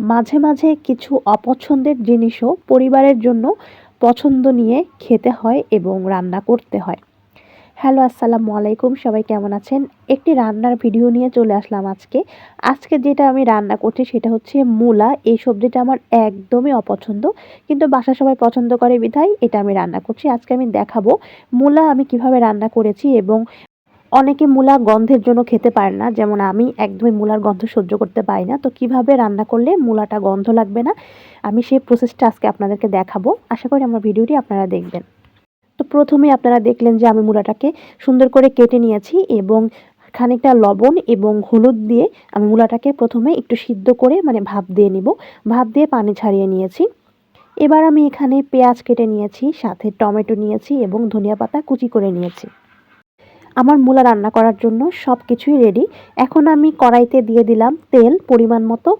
মাঝে মাঝে কিছু অপছন্দের জিনিসও পরিবারের জন্য পছন্দ নিয়ে খেতে হয় এবং রান্না করতে হয়। হ্যালো, আসসালামু আলাইকুম, সবাই কেমন আছেন? একটি রান্নার ভিডিও নিয়ে চলে আসলাম আজকে। আজকে যেটা আমি রান্না করছি সেটা হচ্ছে মূলা। এই সবজিটা আমার একদমই অপছন্দ, কিন্তু বাসা সবাই পছন্দ করে বিধায় এটা আমি রান্না করছি। আজকে আমি দেখাবো মূলা আমি কীভাবে রান্না করেছি এবং অনেকে মূলা গন্ধের জন্য খেতে পারে না। যেমন আমি একদমই মূলার গন্ধ সহ্য করতে পারি না। তো কীভাবে রান্না করলে মূলাটা গন্ধ লাগবে না? আমি সেই প্রসেসটা আজকে আপনাদেরকে দেখাবো। আশা করি আমার ভিডিওটি আপনারা দেখবেন। তো প্রথমে আপনারা দেখলেন যে আমি মূলাটাকে সুন্দর করে কেটে নিয়েছি এবং খানিকটা লবণ এবং হলুদ দিয়ে আমি মূলাটাকে প্রথমে একটু সিদ্ধ করে মানে ভাপ দিয়ে নিব। ভাপ দিয়ে পানি ছাড়িয়ে নিয়েছি। এবার আমি এখানে পেঁয়াজ কেটে নিয়েছি, সাথে টমেটো নিয়েছি এবং ধনিয়া পাতা কুচি করে নিয়েছি। আমার মূলা রান্না করার জন্য সব কিছুই রেডি এখন আমি কড়াইতে দিয়ে দিলাম তেল পরিমাণ মতো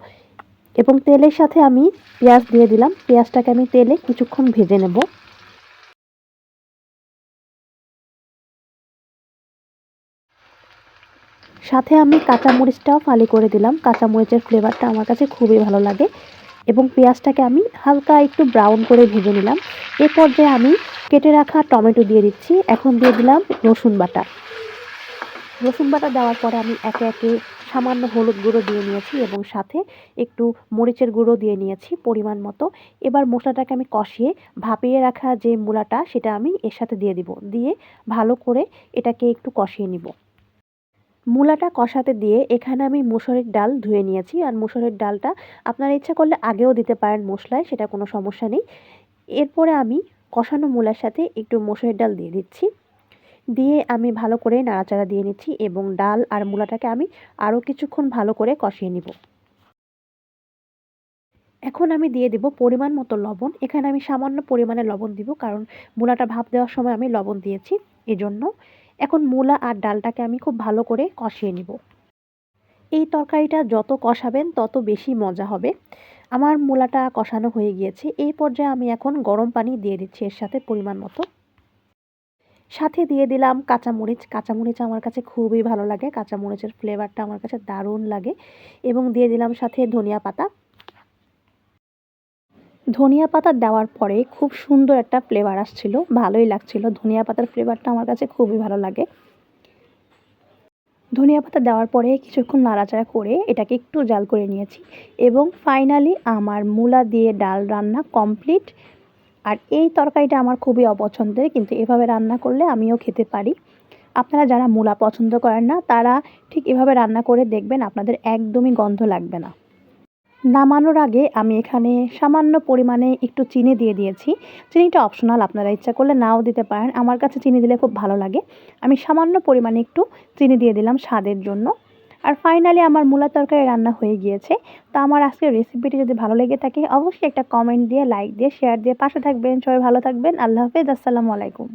এবং তেলের সাথে আমি পেঁয়াজ দিয়ে দিলাম। পেঁয়াজটাকে আমি তেলে কিছুক্ষণ ভেজে নেব। সাথে আমি কাঁচামরিচটাও ফালি করে দিলাম। কাঁচামরিচের ফ্লেভারটা আমার কাছে খুবই ভালো লাগে এবং পেঁয়াজটাকে আমি হালকা একটু ব্রাউন করে ভেজে নিলাম। এ পর্যায়ে আমি কেটে রাখা টমেটো দিয়ে দিচ্ছি। এখন দিয়ে দিলাম রসুন বাটা। রসুন বাটা দেওয়ার পরে আমি একে একে সামান্য হলুদ গুঁড়ো দিয়ে নিয়েছি এবং সাথে একটু মরিচের গুঁড়ো দিয়ে নিয়েছি পরিমাণ মতো। এবার মশলাটাকে আমি কষিয়ে ভাপিয়ে রাখা যে মূলাটা, সেটা আমি এর সাথে দিয়ে দিব। দিয়ে ভালো করে এটাকে একটু কষিয়ে নিব। মূলাটা কষাতে দিয়ে এখানে আমি মুসুরির ডাল ধুয়ে নিয়েছি। আর মুসুরির ডালটা আপনার ইচ্ছা করলে আগেও দিতে পারেন মশলায়, সেটা কোনো সমস্যা নেই। এরপরে আমি কষানো মূলার সাথে একটু মুসুরির ডাল দিয়ে দিচ্ছি। দিয়ে আমি ভালো করে নাড়াচাড়া দিয়ে নিচ্ছি এবং ডাল আর মূলাটাকে আমি আরও কিছুক্ষণ ভালো করে কষিয়ে নিব। এখন আমি দিয়ে দেব পরিমাণ মতো লবণ। এখানে আমি সামান্য পরিমাণে লবণ দিব কারণ মূলাটা ভাপ দেওয়ার সময় আমি লবণ দিয়েছি এজন্য। এখন মূলা আর ডালটাকে আমি খুব ভালো করে কষিয়ে নিব। এই তরকারিটা যত কষাবেন তত বেশি মজা হবে। আমার মূলাটা কষানো হয়ে গিয়েছে। এই পর্যায়ে আমি এখন গরম পানি দিয়ে দিচ্ছি এর সাথে পরিমাণ মতো। সাথে দিয়ে দিলাম কাঁচামরিচ। কাঁচামরিচ আমার কাছে খুবই ভালো লাগে। কাঁচামরিচের ফ্লেভারটা আমার কাছে দারুণ লাগে। এবং দিয়ে দিলাম সাথে ধনিয়া পাতা। ধনিয়া পাতা দেওয়ার পরে খুব সুন্দর একটা ফ্লেভার আসছিল। ভালোই লাগছিল। ধনিয়া পাতার ফ্লেভারটা আমার কাছে খুবই ভালো লাগে। ধনিয়া পাতা দেওয়ার পরে কিছুক্ষণ নাড়াচাড়া করে এটাকে একটু জাল করে নিয়েছি। এবং ফাইনালি আমার মূলা দিয়ে ডাল রান্না কমপ্লিট আর এই তরকারিটা আমার খুবই অপছন্দের, কিন্তু এভাবে রান্না করলে আমিও খেতে পারি। আপনারা যারা মূলা পছন্দ করেন না, তারা ঠিক এভাবে রান্না করে দেখবেন আপনাদের একদমই গন্ধ লাগবে না। নামানোর আগে আমি এখানে সামান্য পরিমাণে একটু চিনি দিয়ে দিয়েছি। চিনিটা অপশনাল, আপনারা ইচ্ছা করলে নাও দিতে পারেন। আমার কাছে চিনি দিলে খুব ভালো লাগে। আমি সামান্য পরিমাণে একটু চিনি দিয়ে দিলাম স্বাদের জন্য। আর ফাইনালি আমার মূলা তরকারি রান্না হয়ে গিয়েছে। তো আমার আজকের রেসিপিটি যদি ভালো লেগে থাকে, অবশ্যই একটা কমেন্ট দিয়ে লাইক দিয়ে শেয়ার দিয়ে পাশে থাকবেন। সবাই ভালো থাকবেন। আল্লাহ হাফেজ। আসসালামু আলাইকুম।